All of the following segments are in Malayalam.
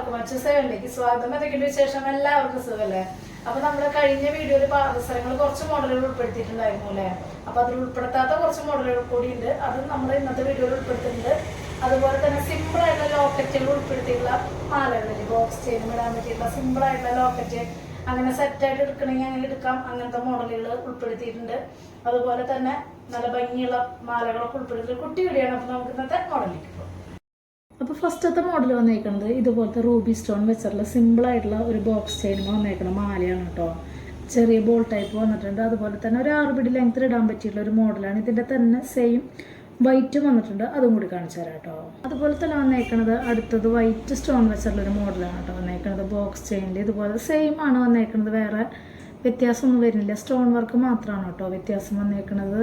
എല്ലാവർക്കും അച്ഛസേവനിലേക്ക് സ്വാഗതം. എന്തൊക്കെയുണ്ട് വിശേഷം. എല്ലാവർക്കും സുഖല്ലേ? അപ്പൊ നമ്മൾ കഴിഞ്ഞ വീഡിയോയിൽ പാദസരങ്ങൾ കുറച്ച് മോഡലുകൾ ഉൾപ്പെടുത്തിയിട്ടുണ്ടായിരുന്നു അല്ലേ? അപ്പൊ അതിൽ ഉൾപ്പെടുത്താത്ത കുറച്ച് മോഡലുകൾ കൂടി ഉണ്ട് അത് നമ്മൾ ഇന്നത്തെ വീഡിയോയിൽ ഉൾപ്പെടുത്തിയിട്ടുണ്ട് അതുപോലെ തന്നെ സിമ്പിൾ ആയിട്ടുള്ള ലോക്കറ്റുകൾ ഉൾപ്പെടുത്തിയിട്ടുള്ള മാലകളിൽ ബോക്സ് ചെയിൻ ഇടാൻ പറ്റിയിട്ടുള്ള സിമ്പിൾ ആയിട്ടുള്ള ലോക്കറ്റ് അങ്ങനെ സെറ്റ് ആയിട്ട് എടുക്കണമെങ്കിൽ അങ്ങനെ എടുക്കാം. അങ്ങനത്തെ മോഡലുകൾ ഉൾപ്പെടുത്തിയിട്ടുണ്ട്. അതുപോലെ തന്നെ നല്ല ഭംഗിയുള്ള മാലകളൊക്കെ ഉൾപ്പെടുത്തിയിട്ട് കുട്ടി വീടിയാണ് അപ്പൊ നമുക്ക് ഇന്നത്തെ മോഡലിലേക്ക് പോകാം. അപ്പോൾ ഫസ്റ്റത്തെ മോഡൽ വന്നേക്കുന്നത് ഇതുപോലത്തെ റൂബി സ്റ്റോൺ വെച്ചിട്ടുള്ള സിമ്പിൾ ആയിട്ടുള്ള ഒരു ബോക്സ് ചെയിൻ വന്നേക്കണം മാലയാണ് കേട്ടോ ചെറിയ ബോൾ ടൈപ്പ് വന്നിട്ടുണ്ട്. അതുപോലെ തന്നെ ഒരു ആറ് പിടി ലെങ്ത്തിൽ ഇടാൻ പറ്റിയിട്ടുള്ള ഒരു മോഡലാണ് ഇതിന്റെ തന്നെ സെയിം വൈറ്റും വന്നിട്ടുണ്ട്. അതും കൂടി കാണിച്ചു തരാം കേട്ടോ അതുപോലെ തന്നെ വന്നേക്കുന്നത് അടുത്തത് വൈറ്റ് സ്റ്റോൺ വെച്ചിട്ടുള്ള ഒരു മോഡലാണ് കേട്ടോ വന്നേക്കുന്നത് ബോക്സ് ചെയിനിൽ ഇതുപോലെ സെയിം ആണ് വന്നേക്കുന്നത് വേറെ വ്യത്യാസമൊന്നും വരുന്നില്ല. സ്റ്റോൺ വർക്ക് മാത്രമാണ് കേട്ടോ വ്യത്യാസം വന്നേക്കുന്നത്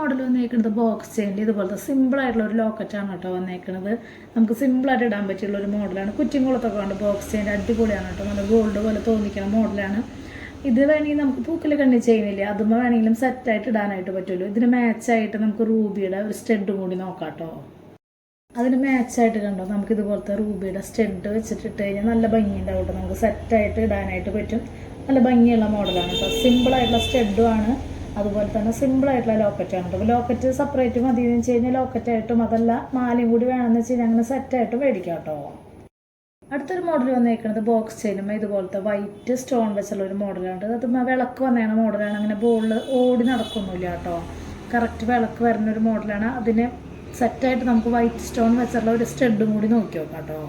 മോഡൽ വന്നേക്കുന്നത് ബോക്സ് ചെയിന്റെ ഇതുപോലത്തെ സിമ്പിൾ ആയിട്ടുള്ള ഒരു ലോക്കറ്റാണ് കേട്ടോ വന്നേക്കുന്നത് നമുക്ക് സിമ്പിൾ ആയിട്ട് ഇടാൻ പറ്റിയുള്ള ഒരു മോഡലാണ് കുറ്റിങ്കുളത്തൊക്കെ ഉണ്ട് ബോക്സ് ചെയിന്റെ അടിപൊളിയാണ് കേട്ടോ. നല്ല ഗോൾഡ് പോലെ തോന്നിക്കുന്ന മോഡലാണ് ഇത് വേണമെങ്കിൽ നമുക്ക് പൂക്കൽ കണ്ണി ചെയ്യുന്നില്ല. അതുമ്പോൾ വേണമെങ്കിലും സെറ്റായിട്ട് ഇടാനായിട്ട് പറ്റുമല്ലോ. ഇതിന് മാച്ചായിട്ട് നമുക്ക് റൂബിയുടെ ഒരു സ്റ്റെഡും കൂടി നോക്കാം കേട്ടോ. അതിന് മാച്ചായിട്ട് കണ്ടോ? നമുക്ക് ഇതുപോലത്തെ റൂബിയുടെ സ്റ്റെഡ് വെച്ചിട്ട് ഇട്ട് കഴിഞ്ഞാൽ നല്ല ഭംഗി ഉണ്ടാവും കേട്ടോ. നമുക്ക് സെറ്റായിട്ട് ഇടാനായിട്ട് പറ്റും. നല്ല ഭംഗിയുള്ള മോഡലാണ് കേട്ടോ. സിമ്പിളായിട്ടുള്ള സ്റ്റെഡും ആണ്. അതുപോലെ തന്നെ സിമ്പിൾ ആയിട്ടുള്ള ലോക്കറ്റാണ് കേട്ടോ ലോക്കറ്റ് സെപ്പറേറ്റ് മതി എന്ന് വെച്ച് കഴിഞ്ഞാൽ ലോക്കറ്റായിട്ടും അതല്ല മാലയും കൂടി വേണമെന്ന് വെച്ച് കഴിഞ്ഞാൽ അങ്ങനെ സെറ്റായിട്ട് മേടിക്കാം കേട്ടോ. അടുത്തൊരു മോഡൽ വന്നേക്കുന്നത് ബോക്സ് ചെയിനുമ്പോൾ ഇതുപോലത്തെ വൈറ്റ് സ്റ്റോൺ വെച്ചുള്ള ഒരു മോഡലാണ് അത് വിളക്ക് വന്നേണ മോഡലാണ് അങ്ങനെ ബോളിൽ ഓടി നടക്കൊന്നുമില്ല കേട്ടോ. കറക്റ്റ് വിളക്ക് വരുന്ന ഒരു മോഡലാണ് അതിന് സെറ്റായിട്ട് നമുക്ക് വൈറ്റ് സ്റ്റോൺ വെച്ചുള്ള ഒരു സ്റ്റെഡും കൂടി നോക്കി നോക്കാം കേട്ടോ.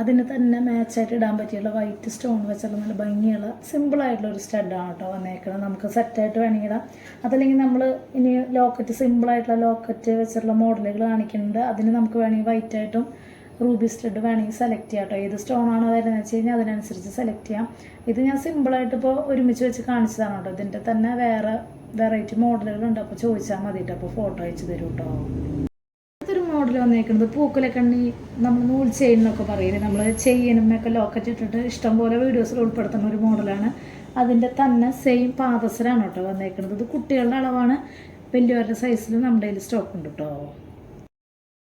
അതിന് തന്നെ മാച്ചായിട്ട് ഇടാൻ പറ്റിയുള്ള വൈറ്റ് സ്റ്റോൺ വെച്ചുള്ള നല്ല ഭംഗിയുള്ള സിമ്പിൾ ആയിട്ടുള്ള ഒരു സ്റ്റഡാണ് കേട്ടോ വന്നേക്കുന്നത് നമുക്ക് സെറ്റായിട്ട് വേണമെങ്കിൽ ഇടാം. അതല്ലെങ്കിൽ നമ്മൾ ഇനി ലോക്കറ്റ് സിമ്പിൾ ആയിട്ടുള്ള ലോക്കറ്റ് വെച്ചിട്ടുള്ള മോഡലുകൾ കാണിക്കുന്നുണ്ട്. അതിന് നമുക്ക് വേണമെങ്കിൽ വൈറ്റ് ആയിട്ടും റൂബി സ്റ്റഡ് വേണമെങ്കിൽ സെലക്ട് ചെയ്യാം കേട്ടോ ഏത് സ്റ്റോൺ ആണ് വരുന്നത് വെച്ച് കഴിഞ്ഞാൽ അതിനനുസരിച്ച് സെലക്ട് ചെയ്യാം. ഇത് ഞാൻ സിമ്പിളായിട്ട് ഇപ്പോൾ ഒരുമിച്ച് വെച്ച് കാണിച്ചതാണ് കേട്ടോ ഇതിന്റെ തന്നെ വേറെ വെറൈറ്റി മോഡലുകളുണ്ട് അപ്പോൾ ചോദിച്ചാൽ മതി കേട്ടോ അപ്പോൾ ഫോട്ടോ അയച്ചു തരും കേട്ടോ മോഡൽ വന്നേക്കുന്നത് പൂക്കുലക്കണ്ണി നമ്മൾ നൂൽ ചെയിൻ എന്നൊക്കെ നമ്മൾ ചെയിനുമൊക്കെ ലോക്കറ്റ് ഇട്ടിട്ട് ഇഷ്ടംപോലെ വീഡിയോസിൽ ഉൾപ്പെടുത്തുന്ന ഒരു മോഡലാണ് അതിന്റെ തന്നെ സെയിം പാദസരാണ് കേട്ടോ വന്നേക്കുന്നത്. ഇത് കുട്ടികളുടെ അളവാണ് വലിയവരുടെ സൈസിൽ നമ്മുടെ കയ്യിൽ സ്റ്റോക്ക് ഉണ്ട് കേട്ടോ.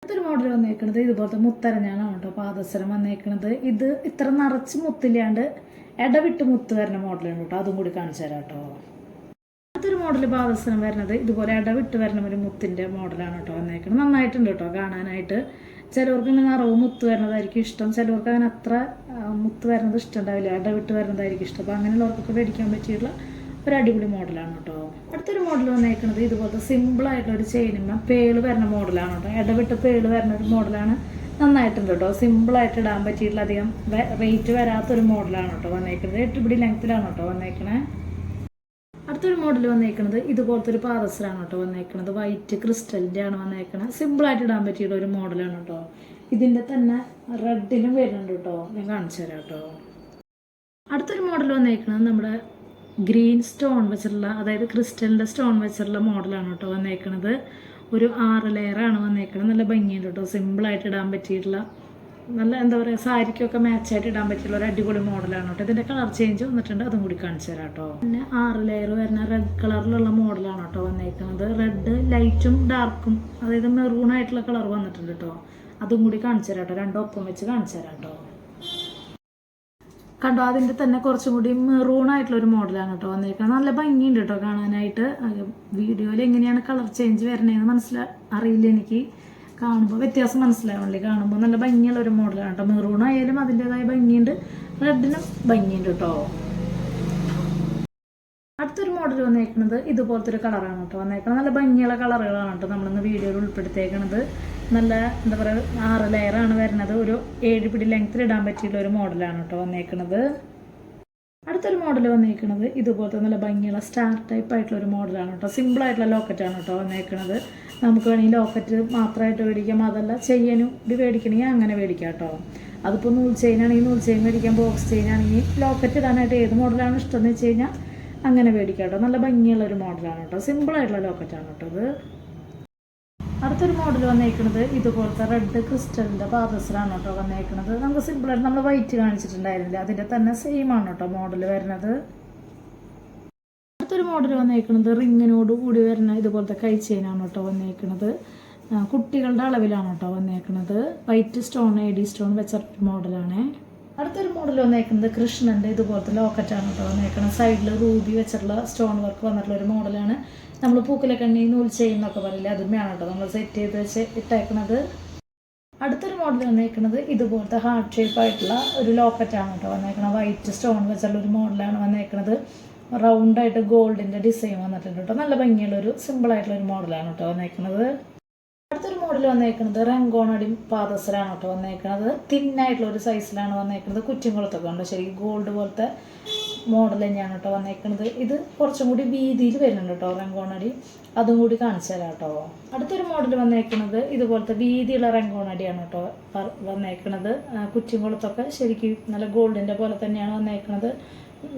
അടുത്തൊരു മോഡൽ വന്നേക്കുന്നത് ഇതുപോലത്തെ മുത്തരഞ്ഞാണ് കേട്ടോ പാദസരം വന്നേക്കുന്നത്. ഇത് ഇത്ര നിറച്ച് മുത്തില്ലാണ്ട് ഇടവിട്ട് മുത്ത് വരുന്ന മോഡലാണ് കേട്ടോ. അതും കൂടി കാണിച്ചു തരാം കേട്ടോ. മോഡൽ പാദസനം വരുന്നത് ഇതുപോലെ ഇടവിട്ട് വരണം ഒരു മുത്തിന്റെ മോഡലാണ് കേട്ടോ വന്നേക്കുന്നത് നന്നായിട്ടുണ്ട് കേട്ടോ കാണാനായിട്ട്. ചിലവർക്ക് ഇങ്ങനെ നിറവ് മുത്ത് വരുന്നതായിരിക്കും ഇഷ്ടം. ചിലവർക്ക് അങ്ങനെ അത്ര മുത്ത് വരുന്നത് ഇഷ്ടമുണ്ടാവില്ല ഇടവിട്ട് വരുന്നതായിരിക്കും ഇഷ്ടം. അപ്പോൾ അങ്ങനെയുള്ളവർക്കൊക്കെ മേടിക്കാൻ പറ്റിയിട്ടുള്ള ഒരു അടിപൊളി മോഡലാണ് കേട്ടോ. അടുത്തൊരു മോഡൽ വന്നേക്കുന്നത് ഇതുപോലത്തെ സിമ്പിൾ ആയിട്ടുള്ള ഒരു ചെയിനുമ്മ പേൾ വരുന്ന മോഡലാണ് കേട്ടോ. ഇടവിട്ട് പേൾ വരുന്ന ഒരു മോഡലാണ് നന്നായിട്ടുണ്ട് കേട്ടോ. സിമ്പിളായിട്ട് ഇടാൻ പറ്റിയിട്ടുള്ള അധികം റേറ്റ് വരാത്തൊരു മോഡലാണ് കേട്ടോ വന്നേക്കുന്നത് എട്ട് പിടി ലെങ്ത്തിലാണ് കേട്ടോ വന്നേക്കണേ. അടുത്തൊരു മോഡൽ വന്നേക്കുന്നത് ഇതുപോലത്തെ ഒരു പാദസരാണ് കേട്ടോ വന്നേക്കുന്നത് വൈറ്റ് ക്രിസ്റ്റലിന്റെ ആണ് വന്നേക്കുന്നത് സിമ്പിളായിട്ട് ഇടാൻ പറ്റിയുള്ള ഒരു മോഡലാണ് കേട്ടോ. ഇതിന്റെ തന്നെ റെഡിലും വരുന്നുണ്ട് കേട്ടോ. ഞാൻ കാണിച്ചു തരാം കേട്ടോ. അടുത്തൊരു മോഡൽ വന്നേക്കുന്നത് നമ്മുടെ ഗ്രീൻ സ്റ്റോൺ വെച്ചിട്ടുള്ള അതായത് ക്രിസ്റ്റലിന്റെ സ്റ്റോൺ വെച്ചിട്ടുള്ള മോഡലാണ് കേട്ടോ വന്നേക്കുന്നത് ഒരു ആറ് ലെയറാണ് വന്നേക്കുന്നത് നല്ല ഭംഗിയുണ്ട് കേട്ടോ. സിമ്പിളായിട്ട് ഇടാൻ പറ്റിയിട്ടുള്ള നല്ല എന്താ പറയുക സാരിക്കൊക്കെ മാച്ചായിട്ട് ഇടാൻ പറ്റിയുള്ള ഒരു അടിപൊളി മോഡലാണ് കേട്ടോ. ഇതിന്റെ കളർ ചേഞ്ച് വന്നിട്ടുണ്ട്. അതും കൂടി കാണിച്ചു തരാം കേട്ടോ. പിന്നെ ആറ് ലെയർ വരുന്ന റെഡ് കളറിലുള്ള മോഡലാണ് കേട്ടോ വന്നേക്കുന്നത്. റെഡ് ലൈറ്റും ഡാർക്കും അതായത് മെറൂൺ ആയിട്ടുള്ള കളർ വന്നിട്ടുണ്ട് കേട്ടോ. അതും കൂടി കാണിച്ചു തരാം കേട്ടോ. രണ്ടൊപ്പം വെച്ച് കാണിച്ചു തരാം കേട്ടോ. കണ്ടോ അതിന്റെ തന്നെ കുറച്ചും കൂടി മെറൂൺ ആയിട്ടുള്ള ഒരു മോഡലാണ് കേട്ടോ വന്നേക്കുന്നത്. നല്ല ഭംഗിയുണ്ട് കേട്ടോ കാണാനായിട്ട്. വീഡിയോയിൽ എങ്ങനെയാണ് കളർ ചേഞ്ച് വരണേന്ന് മനസ്സിലാ അറിയില്ല എനിക്ക്. കാണുമ്പോൾ വ്യത്യാസം മനസ്സിലാവുന്നില്ലേ കാണുമ്പോൾ നല്ല ഭംഗിയുള്ള ഒരു മോഡലാണ് കേട്ടോ മെറൂൺ ആയാലും അതിന്റെതായ ഭംഗിയുണ്ട്. റെഡിനും ഭംഗിയുണ്ട് കേട്ടോ അടുത്തൊരു മോഡൽ വന്നേക്കുന്നത് ഇതുപോലത്തെ ഒരു കളറാണ് കേട്ടോ വന്നേക്കുന്നത് നല്ല ഭംഗിയുള്ള കളറുകളാണ് കേട്ടോ നമ്മളിന്ന് വീഡിയോയിൽ ഉൾപ്പെടുത്തിയേക്കുന്നത് നല്ല എന്താ പറയുക ആറ് ലെയറാണ് വരുന്നത്. ഒരു ഏഴ് പിടി ലെങ്ത്തിൽ ഇടാൻ പറ്റിയുള്ള ഒരു മോഡലാണ് കേട്ടോ വന്നേക്കുന്നത് അടുത്തൊരു മോഡൽ വന്നേക്കുന്നത് ഇതുപോലത്തെ നല്ല ഭംഗിയുള്ള സ്റ്റാർ ടൈപ്പ് ആയിട്ടുള്ള ഒരു മോഡലാണ് കേട്ടോ സിമ്പിൾ ആയിട്ടുള്ള ലോക്കറ്റാണ് കേട്ടോ വന്നേക്കുന്നത് നമുക്ക് വേണമെങ്കിൽ ലോക്കറ്റ് മാത്രമായിട്ട് മേടിക്കാം. അതല്ല ചെയ്യാനും ഇത് മേടിക്കണമെങ്കിൽ അങ്ങനെ മേടിക്കാം കേട്ടോ. അതിപ്പോൾ നൂൽ ചെയിനാണെങ്കിൽ നൂൽ ചെയിൻ മേടിക്കാം ബോക്സ് ചെയിൻ ആണെങ്കിൽ ലോക്കറ്റ് ഇടാനായിട്ട് ഏത് മോഡലാണ് ഇഷ്ടം എന്ന് വെച്ച് കഴിഞ്ഞാൽ അങ്ങനെ മേടിക്കാം കേട്ടോ. നല്ല ഭംഗിയുള്ള ഒരു മോഡലാണ് കേട്ടോ. സിമ്പിൾ ആയിട്ടുള്ള ലോക്കറ്റാണ് കേട്ടോ ഇത്. അടുത്തൊരു മോഡൽ വന്നേക്കുന്നത് ഇതുപോലത്തെ റെഡ് ക്രിസ്റ്റലിന്റെ പാദസരാണ് കേട്ടോ വന്നേക്കുന്നത് നമുക്ക് സിമ്പിളായിട്ട് നമ്മൾ വൈറ്റ് കാണിച്ചിട്ടുണ്ടായിരുന്നില്ല? അതിന്റെ തന്നെ സെയിം ആണ് കേട്ടോ മോഡൽ വരുന്നത്. അടുത്തൊരു മോഡൽ വന്നേക്കുന്നത് റിങ്ങിനോട് കൂടി വരുന്ന ഇതുപോലത്തെ കൈ ചെയിനാണ് കേട്ടോ വന്നേക്കുന്നത് കുട്ടികളുടെ അളവിലാണ് കേട്ടോ വന്നേക്കുന്നത് white stone A D stone വെച്ച മോഡലാണ്. അടുത്തൊരു മോഡൽ വന്നേക്കുന്നത് കൃഷ്ണന്റെ ഇതുപോലത്തെ ലോക്കറ്റാണ് കേട്ടോ വന്നേക്കുന്നത് സൈഡിൽ റൂബി വെച്ചിട്ടുള്ള സ്റ്റോൺ വർക്ക് വന്നിട്ടുള്ള ഒരു മോഡലാണ്. നമ്മൾ പൂക്കലക്കണ്ണി നൂൽ ചെയ്യുന്നൊക്കെ പറയില്ല അതുമ്മയാണ് കേട്ടോ. നമ്മൾ സെറ്റ് ചെയ്ത് വെച്ച് ഇട്ടേക്കുന്നത് അടുത്തൊരു മോഡൽ വന്നേക്കുന്നത് ഇതുപോലത്തെ ഹാർട്ട് ഷേപ്പ് ആയിട്ടുള്ള ഒരു ലോക്കറ്റാണ് കേട്ടോ വന്നേക്കുന്നത് വൈറ്റ് സ്റ്റോൺ വെച്ചുള്ള ഒരു മോഡലാണ് വന്നേക്കുന്നത് റൗണ്ടായിട്ട് ഗോൾഡിന്റെ ഡിസൈൻ വന്നിട്ടുണ്ട് കേട്ടോ. നല്ല ഭംഗിയുള്ള ഒരു സിമ്പിൾ ആയിട്ടുള്ള ഒരു മോഡലാണ് കേട്ടോ വന്നേക്കുന്നത് അടുത്തൊരു മോഡൽ വന്നേക്കുന്നത് റംഗോണടി പാദസരാണ് കേട്ടോ വന്നേക്കുന്നത് തിന്നായിട്ടുള്ള ഒരു സൈസിലാണ് വന്നേക്കുന്നത് കുറ്റിങ്കുളത്തൊക്കെ ഉണ്ട് ശരി ഗോൾഡ് പോലത്തെ മോഡൽ തന്നെയാണ് കേട്ടോ വന്നേക്കുന്നത് ഇത് കുറച്ചും കൂടി വീതിയിൽ വരുന്നുണ്ട് കേട്ടോ റംഗോണടി അതും കൂടി കാണിച്ചു തരാം കേട്ടോ. അടുത്തൊരു മോഡൽ വന്നേക്കുന്നത് ഇതുപോലത്തെ വീതിയുള്ള റംഗോണടിയാണ് കേട്ടോ വന്നേക്കുന്നത് കുറ്റിങ്കുളത്തൊക്കെ ശരിക്കും നല്ല ഗോൾഡിന്റെ പോലെ തന്നെയാണ് വന്നേക്കുന്നത്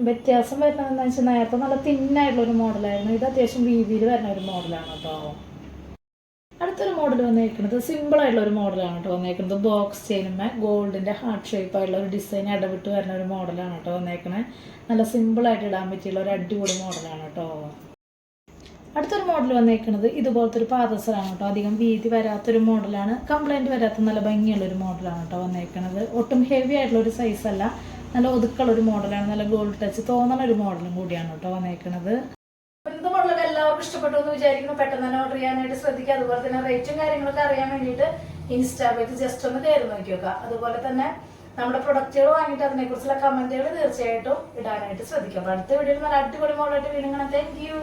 വ്യത്യാസം വരുന്നതെന്ന് വെച്ചാൽ നേരത്തെ നല്ല തിന്നായിട്ടുള്ള ഒരു മോഡലായിരുന്നു. ഇത് അത്യാവശ്യം വീതിയിൽ വരുന്ന ഒരു മോഡലാണ് കേട്ടോ. അടുത്തൊരു മോഡൽ വന്നേക്കുന്നത് സിമ്പിൾ ആയിട്ടുള്ള ഒരു മോഡലാണ് കേട്ടോ വന്നേക്കുന്നത്. ബോക്സ് ചെയിനുമേ ഗോൾഡിന്റെ ഹാർട്ട് ഷേപ്പ് ആയിട്ടുള്ള ഒരു ഡിസൈൻ ഇടപെട്ട് വരുന്ന ഒരു മോഡലാണ് കേട്ടോ വന്നേക്കണത് നല്ല സിമ്പിൾ ആയിട്ട് ഇടാൻ പറ്റിയുള്ള ഒരു അടിപൊളി മോഡലാണ് കേട്ടോ. അടുത്തൊരു മോഡൽ വന്നേക്കുന്നത് ഇതുപോലത്തെ ഒരു പാദസരാണ് കേട്ടോ. അധികം വീതി വരാത്തൊരു മോഡലാണ്. കംപ്ലൈന്റ് വരാത്ത നല്ല ഭംഗിയുള്ള ഒരു മോഡലാണ് കേട്ടോ വന്നേക്കുന്നത് ഒട്ടും ഹെവി ആയിട്ടുള്ള ഒരു സൈസ് അല്ല. നല്ല ഒതുക്കുള്ള ഒരു മോഡലാണ് നല്ല ഗോൾഡ് ടച്ച് തോന്നണ ഒരു മോഡലും കൂടിയാണ് കേട്ടോ വന്നേക്കുന്നത് എന്ത് മോഡലൊക്കെ എല്ലാവർക്കും ഇഷ്ടപ്പെട്ടു എന്ന് വിചാരിക്കുന്നു. പെട്ടെന്ന് തന്നെ ഓർഡർ ചെയ്യാനായിട്ട് ശ്രദ്ധിക്കുക അതുപോലെ തന്നെ റേറ്റും കാര്യങ്ങളൊക്കെ അറിയാൻ വേണ്ടിയിട്ട് ഇൻസ്റ്റാഗ്രാമിൽ ജസ്റ്റ് ഒന്ന് കയറി നോക്കി നോക്കുക അതുപോലെ തന്നെ നമ്മുടെ പ്രൊഡക്റ്റുകൾ വാങ്ങിയിട്ട് അതിനെക്കുറിച്ചുള്ള കമന്റുകൾ തീർച്ചയായിട്ടും ഇടാനായിട്ട് ശ്രദ്ധിക്കുക. അടുത്ത വീഡിയോയിൽ നല്ല അടിപൊളി മോഡലായിട്ട് വീണ്ടും താങ്ക് യു